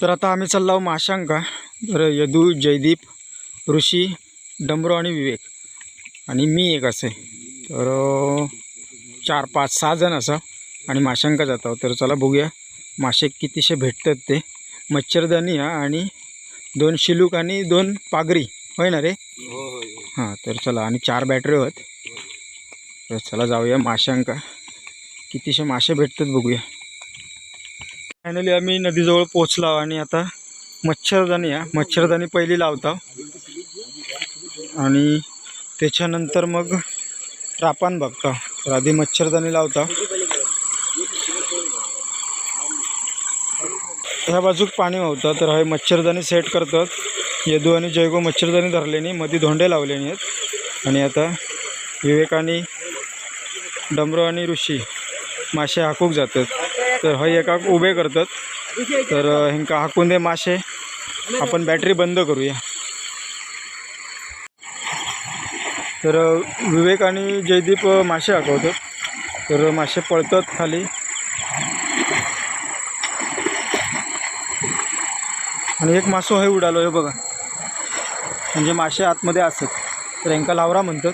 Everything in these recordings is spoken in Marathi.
तर आता आम्ही चाललो माशांका. तर यदू जयदीप ऋषी डमरो आणि विवेक. आणि मी एक असे. तर चार पाच सहा जण असं आणि माशांका जातो तर चला बघूया मासे कितीशे भेटतात ते. मच्छरदाणी हा आणि दोन शिलूक आणि दोन पागरी. होय ना रे? हां तर चला आणि चार बॅटरी होत. तर चला जाऊया माशांका. कितीशे मासे भेटतात बघूया. फायनली आम्ही नदीजवळ पोचलो आणि आता मच्छरदाणी या मच्छरदाणी पहिली लावतो. आणि त्याच्यानंतर मग रापान बघतो. तर आधी मच्छरदाणी लावतो. ह्या बाजूक पाणी वाहतं तर हे मच्छरदाणी सेट करतात. यदू आणि जयगो मच्छरदाणी धरलेनी मध्ये धोंडे लावलेनी आहेत. आणि आता विवेक आणि डमरो आणि ऋषी मासे हाकूक जातात. तर हय एकाक उभे करतात. तर ह्यांका हाकून दे मासे. आपण बॅटरी बंद करूया. तर विवेक आणि जयदीप मासे हाकवतात. तर मासे पळतात खाली. आणि एक मासो हे उडालो हे बघा. म्हणजे मासे आतमध्ये असत. तर ह्यांका लावरा म्हणतात.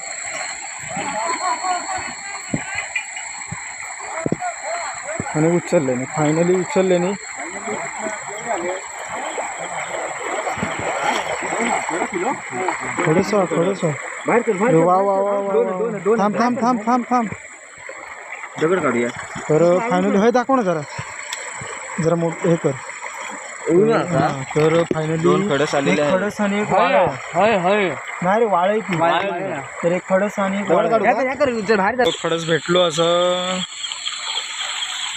आणि उचलले नाही फायनली उचलले नाही थोडंसं थोडंसं वा वा वा वा वा. थांब थांब थांब थांब थांब. दगड काढूया तर फायनली हे दाखव ना जरा. जरा मोठ हे कर. तर फायनली दोन खडस आलेले आहे. खडस आणि एक वाळ. नाही रे वाळ तर एक खडस आणि खडस भेटलो असं.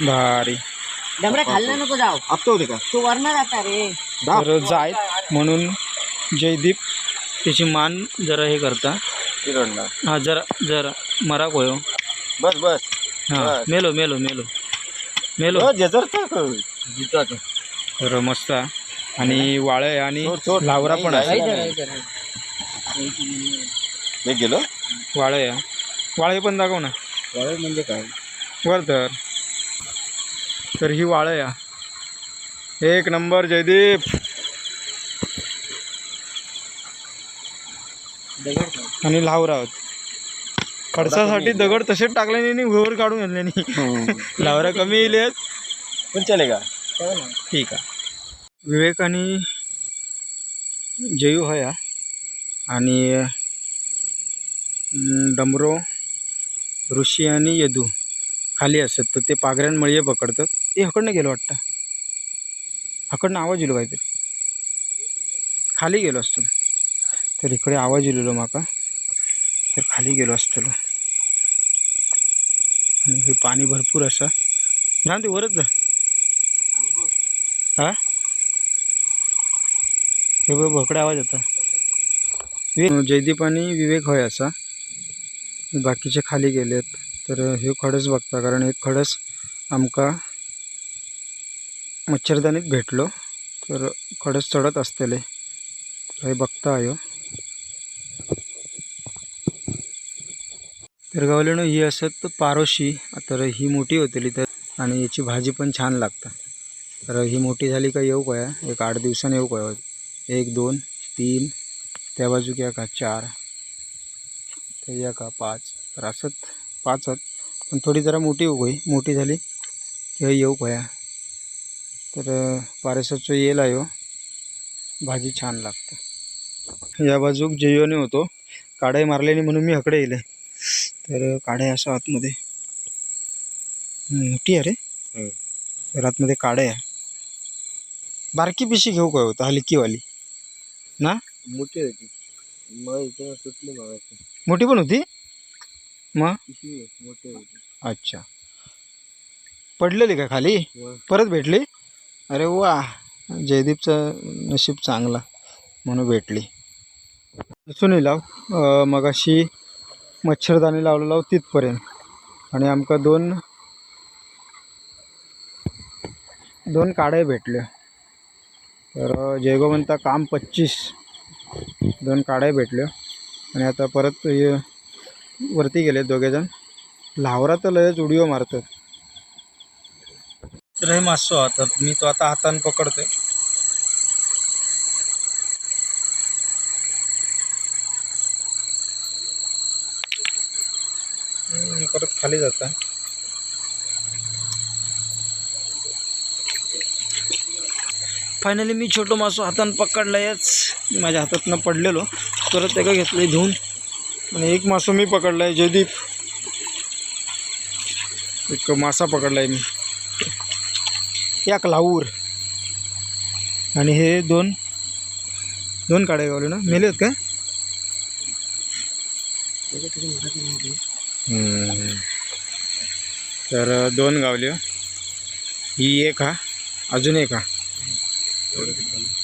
भारी. खाल्ला नको जाऊ. आपतो होते का? तू वरणार आता रे. तर जाय म्हणून जयदीप त्याची मान जरा हे करता. हा जरा जरा. मरा होयो बस बस. हा बस. मेलो मेलो मेलो. मेलो. हो, जेजर तर मस्त. आहे. आणि वाळे आणि सोड, सोड. लावरा पण नाही, आहे नाही. गेलो? वाळे. आहे वाळे पण दाखव ना. म्हणजे काय? वर तर. तर ही वाळे आहे एक नंबर जयदीप. आणि लावरा. आहोत खडसासाठी दगड तसेच टाकले नाही आणि वर काढून घेतले नाही. लावरा कमी येईल. पण चलेगा ठीक आहे. विवेक आणि जयू हया आणि डमरो ऋषी आणि यदू. खाली असत तर ते पागऱ्यान पकडतात ते हकडनं गेलो वाटतं. हकडनं आवाज येलो काहीतरी. खाली गेलो असतो तर इकडे आवाज येलेलो माका. तर खाली गेलो असतलो आणि हे पाणी भरपूर असा. जाण ते वरच जा. हा? हे बघ भकडे आवाज येता जयदीप आणि विवेक होय असा. बाकीचे खाली गेलेत. तर हे खडस बघता कारण एक खडस आमका मच्छरदानीत भेटलो. तर खडस चढत असतले. तर हे बघता आयो. तर गावलेनं ही असत पारोशी. तर ही मोठी होतली तर आणि याची भाजी पण छान लागतं. तर ही मोठी झाली का येऊ काय? एक आठ दिवसानं येऊ काय? एक दोन तीन त्या बाजू या का चार? तर या का पाच? तर असत पाच आहेत पण थोडी जरा मोठी होऊ गई. मोठी झाली की येऊ काय तर पारेसाचं येल आहे. भाजी छान लागतं. या बाजूक जयोने होतो. काढाई मारल्याने म्हणून मी हकडे येले तर काढाई असं आतमध्ये. मोठी आहे रे. हम्म. तर आतमध्ये काढाई आहे. बारकी पिशी घेऊ काय होता हलकीवाली. मोठी होती. मग इथे सुटली मोठी पण होती? मग? अच्छा. पडलेली का खाली. परत भेटली? अरे वा. जयदीपचं नशीब चांगला म्हणून भेटली. सुनी लाव अं, मगाशी मच्छरदाणी लावलं लाव तिथपर्यंत. आणि आमका दोन दोन काड्या भेटल्या तर जयगो म्हणता काम पच्चीस. दोन काड्या भेटल्या आणि आता परत वरती गेले दोघेजण लावरात लयच उडिओ मारतात. रे मासो आता मी तो आता हाताने पकडतोय. परत खाली जात. फायनली मी छोटो मासो हातानं पकडलायच माझ्या हातातनं पडलेलो. परत एका घेतलं धुवून आणि एक मासो मी पकडलाय जयदीप. एक मासा पकडलाय मी. एक लावूर आणि हे दोन दोन काड्या गावले ना? मेले आहेत काय तर दोन गावले. ही एक हा अजून एक हा.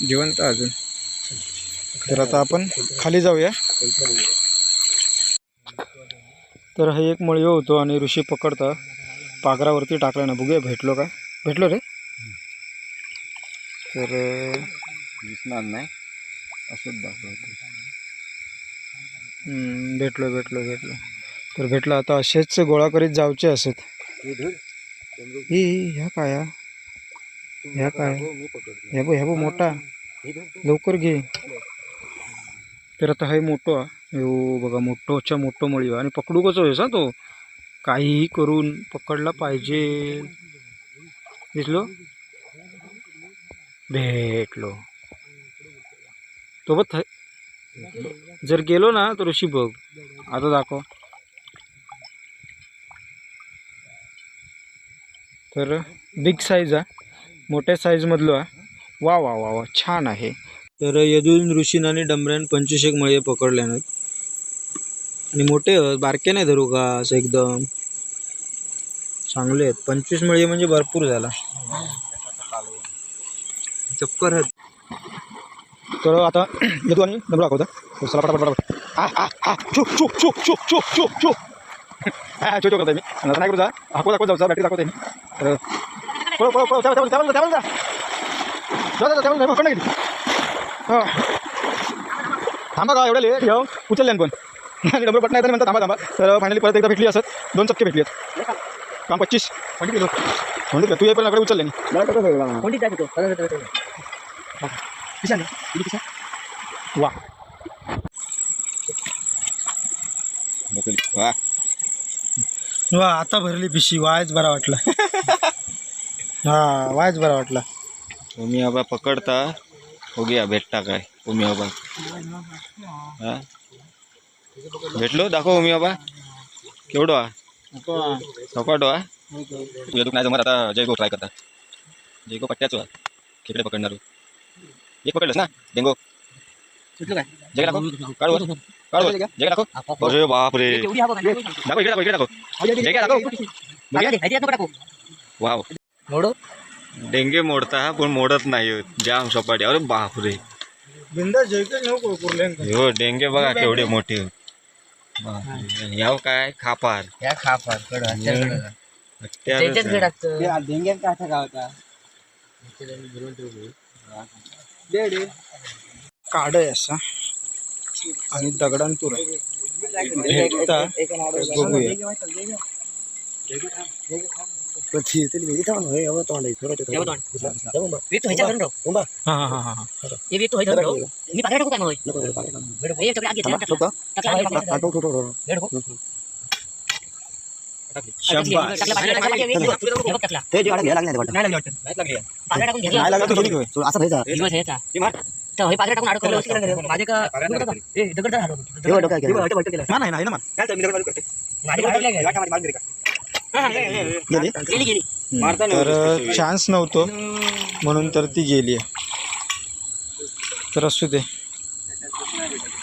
जिवंत अजून. तर आता आपण खाली जाऊया. तर हा एक मळी होतो आणि ऋषी पकडता. पागरावरती टाकला ना. बघूया भेटलो का? भेटलो रे? तर दिसणार नाही. असंच दाखवतो. भेटलो भेटलो भेटलो. तर भेटलं आता असेच गोळा करीत जाऊचे असत. ही ह्या काय? ह्या काय? ह्या बो ह्या बो मोठा. लवकर घे. तर आता हा मोठो. हो बघा मोठंच्या मोठं मळी आणि पकडू कसं होईस हा तो. काहीही करून पकडला पाहिजे. दिसलो? भेटलो. तो बघ थ- जर गेलो ना तर ऋषी बघ. आता दाखव. तर बिग साईज आहे मोठ्या साईजमधलो आ वा वा वा वा छान आहे. तर यदून ऋषीन आणि डमऱ्यान पंचवीस एक मळे पकडल्या नाहीत आणि मोठे आहेत बारके नाही धरू का असं एकदम? चांगले आहेत. पंचवीस मळी म्हणजे भरपूर झाला. चक्कर आहेत. तर आता येतो आणि डमरा दाखवता. हो, चला पटापट पटापट. आ आ चुक चुक चुक चुक चुक चुक चुक हा चुक करताय मी. आणि नाही करू जा. दाखवत जाऊ बॅटरी दाखवते मी. पळो पळो पळो जा. जा नाही हा. थांबा का एवढं लेट घेऊ उचलल्यान पण. आणि डबल पटना येतं म्हणतात थांबा थांबा. तर फायनली परत एकदा भेटली असत दोन चक्के भेटली आहेत काम पच्चीस. ट्वेंटी किलो तू ये पण इकडे उचलले नाही वा. वा. वा आता भरली पिशी. वायच बरा वाटला. हा वायच बरा वाटला. तुम्ही आबा पकडता. हो गया भेटता काय? तुम्ही आबा हा? भेटलो दाखव उमी आबा केवढो हा सपाटो हा येतो नाही जमत आता जयगो ट्राय करता. जयगो पट्ट्याचो हा खेकडे पकडणार. एक पकडलंस ना डेंगो? जय काढू. जय अरे बाप रे एवढी हवं का? दाखव इकडे दाखव इकडे दाखव. जय काय दाखव. टाका दे, ह्याच्यात नको टाकू. वाव. मोडो. डेंगे मोडता हा पण मोडत नाही. जाम सपाटी अरे बाप रे बिंदा नको हो डेंगे बघा केवढे मोठे हो. याव काय? खापार. या खाफा कडं. कडं. त्याच्यात आहे. काढ आहे असा. आणि दगडांतूर भेटता. बघूया. ठेव तोंड. वे तू ह्याच्यात धरून ठेव. हा हा हा हा हे वे तू ह्याच्यात धरून ठेव. मी पाकिटात टाकू काय मग? वेड, हे चपली आत घेतली, आत टाकला. टाकला, आत घेतली, आत टाकला. वेड नको. शब्बास टाकला, पाकिटात टाकला, हे बघ, हे बघ, टाकला. नाही लागली वाटतं. पाकिटात टाकून घेतला. नाही लागत थोडी होय. दिवस ह्याचा. तर हे पाकिटात टाकून अडकवलं. माझे का- ए, दगड धर हाडून. दगड केलं. हा नाही नाही ना मान माझे अडकले काय? हा, हा, गेली गेली. गेली तर चान्स नव्हतो. म्हणून तर ती गेली तर असू दे.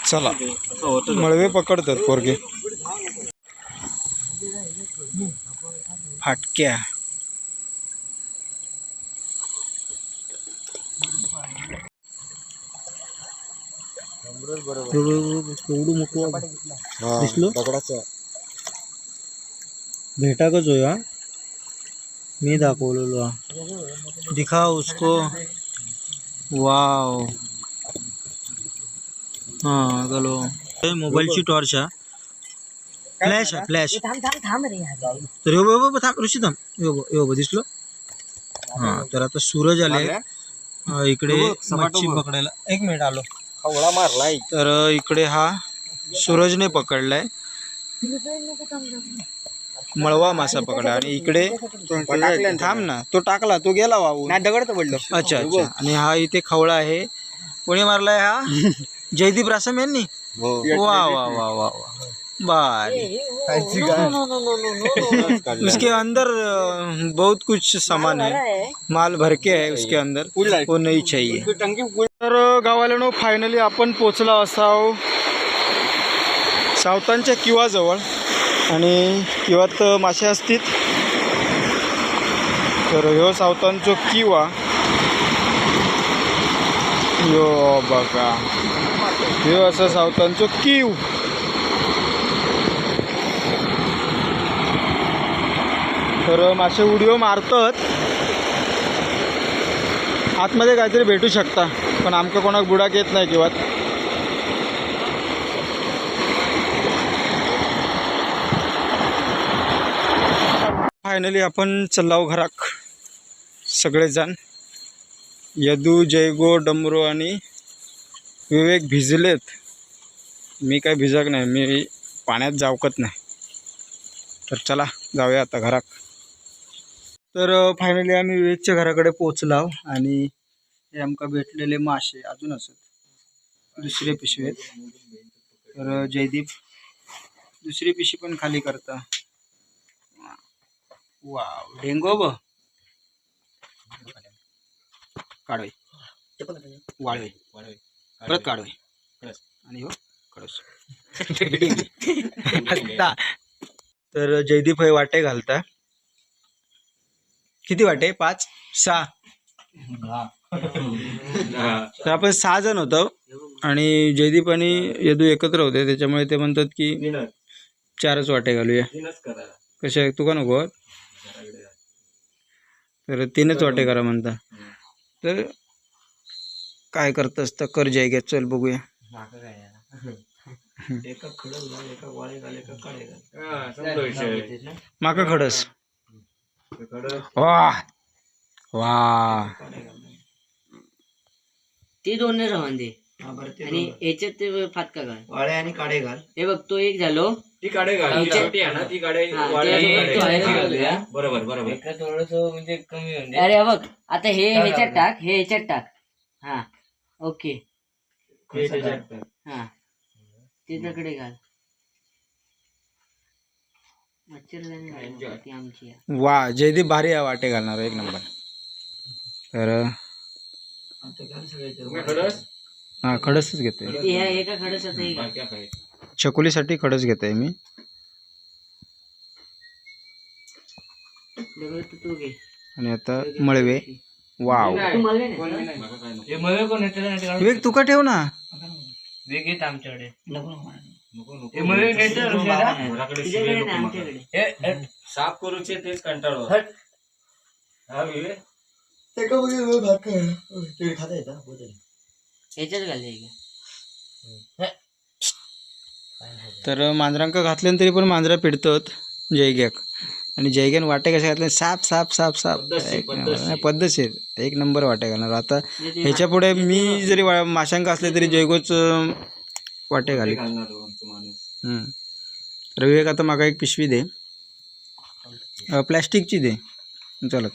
चला. मळवे पकडतात पोरगे. फाटक्या. एवढं मोठं दिसलो? होय हा मी दाखवलेलो हा। दिखा उसको। वाव हाँ गलो हे मोबाईलची टॉर्च हा। फ्लॅश आहे फ्लॅश। थांब थांब थांब रे तर यो बाबा थांब ऋषी थांब यो बघ, यो बघ, दिसलो हाँ तर आता सूरज आले अं, इकडे मच्छी पकडायला एक मिनिट आलो। खवळा मारलाय तर इकडे हा सूरजने पकडलाय मळवा मासा पकडला आणि इकडे थांब ना तो टाकला तो गेला वाहून. दगड तर पडलो. अच्छा अच्छा. आणि हा इथे खवळा आहे. कोणी मारलाय हा? जयदीप रासम यांनी? हो. वा वा वा वा वा. बाय उसके अंदर बहुत कुछ सामान है. माल भर के है उसके अंदर. वो नहीं चाहिए. तर गावाला फायनली आपण पोचला असाव. सावतांच्या किवाजवळ. आणि किवात मासे असतील. तर ह्यो सावतांचो किंवा. यो बघा. ह्यो असं सावतांचो किव. तर मासे उडिओ मारतात. आतमध्ये काहीतरी भेटू शकता पण आमका कोणाक बुडाक येत नाही किंवा फायनली आपण चल्लाव घराक सगळेजण. यदू जयगो डमरो आणि विवेक भिजलेत. मी काय भिजक नाही मी पाण्यात जावकत नाही. तर चला जाऊया आता घरात तर फायनली आम्ही विवेकच्या घराकडे पोचलाव आणि हे आमका भेटलेले मासे अजून असत. दुसरे पिशवेत. तर जयदीप दुसरी पिशवी पण खाली करता. वाव डेंगो ब काढोय वाळवे परत काढोय आणि हो कळस. तर जयदीप हे वाटे घालता. किती वाटे? पाच? सहा. तर आपण सहा जण होतो. आणि जयदीप आणि यदू एकत्र होते. त्याच्यामुळे ते म्हणतात की चारच वाटे घालूया. कसे तू का नको? तर तीनच वाटे करा म्हणता. तर काय करतस तर कर जाय घ्या चल बघूया. माका खडस. वा. वा. ते दोन नाही राहून दे. आणि याच्यात ते फातका घाल. वाळे आणि काडे घाल. हे बघ तो एक झालो. ती काढे घाल ती ह्याच्या- छोटी आहे ना? ती काढे हा, वाढली ती काढे. तो आहे ना ती घालूया. बरोबर म्हणजे अरे बघ आता हे ह्याच्यात टाक हे ह्याच्यात टाक. हा ओके. हा. ते दगडे घाल मच्छरदाणी घाल, ती आमची. आहे. वा जयदीप भारी आहे वाटे घालणार एक नंबर. तर तुम्ही खरंच हा खडसच घेतोय. ती ह्या एका हे घाल. बारक्या खाय. चकुलीसाठी खडस घेतोय मी. तू तू आणि आता मळवे. वाव. तू. विवेक तुका ठेव ना? नको मागं. आमच्याकडे. साफ करूचे तेच कंटाळो हा विवेक? ह्याच्यात घाल हे घे. तर मांजरांका घातल्यान तरी पण मांजरा पिडतात जयग्याक. आणि जयग्यान वाटे कशा घातले साप साप साप साप. पद्धतशीर, एक नंबर. पद्धतशीर. एक नंबर वाटे घालणार. आता ह्याच्या पुढे मी जरी माशांका असले तरी जयगोच वाटे घाली घालणार तो आमचा माणूस. हम्म. तर विवेक आता मागा एक पिशवी दे. प्लॅस्टिकची दे. चलत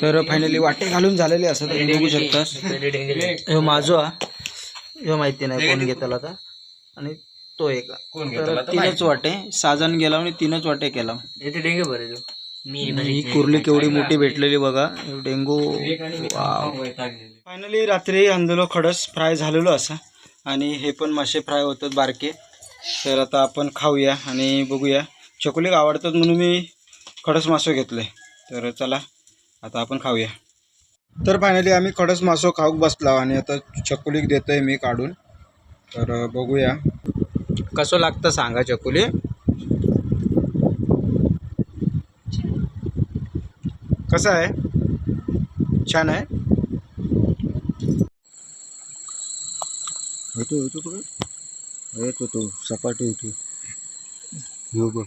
तर फायनली वाटे घालून झालेले असं तुम्ही बघू शकतास ह्यो माझो हा ह्यो माहिती नाही कोण घेतला आता आणि तो एक. कोण तर घेतला तीनच वाटे. सहा गेला आणि तीनच वाटे केला. इथे डेंगे भरे तू मी ही कुर्ली केवढी मोठी भेटलेली बघा. डेंगू. फायनली रात्री आणलेलो खडस फ्राय झालेलो असा. आणि हे पण मासे फ्राय होतात बारके. तर आता आपण खाऊया आणि बघूया. चकुलीक आवडतात म्हणून मी खडस मासो घेतले. तर चला आता आपण खाऊया. तर फायनली आम्ही खडस मासो खाऊक बसला आणि आता चकुलीक देतोय मी काढून. तर बघूया. कसं लागतं सांगा चकुली? कसं आहे? छान आहे? येतो येतो कुठं येतो तो सपाटी येतो. हो बघ.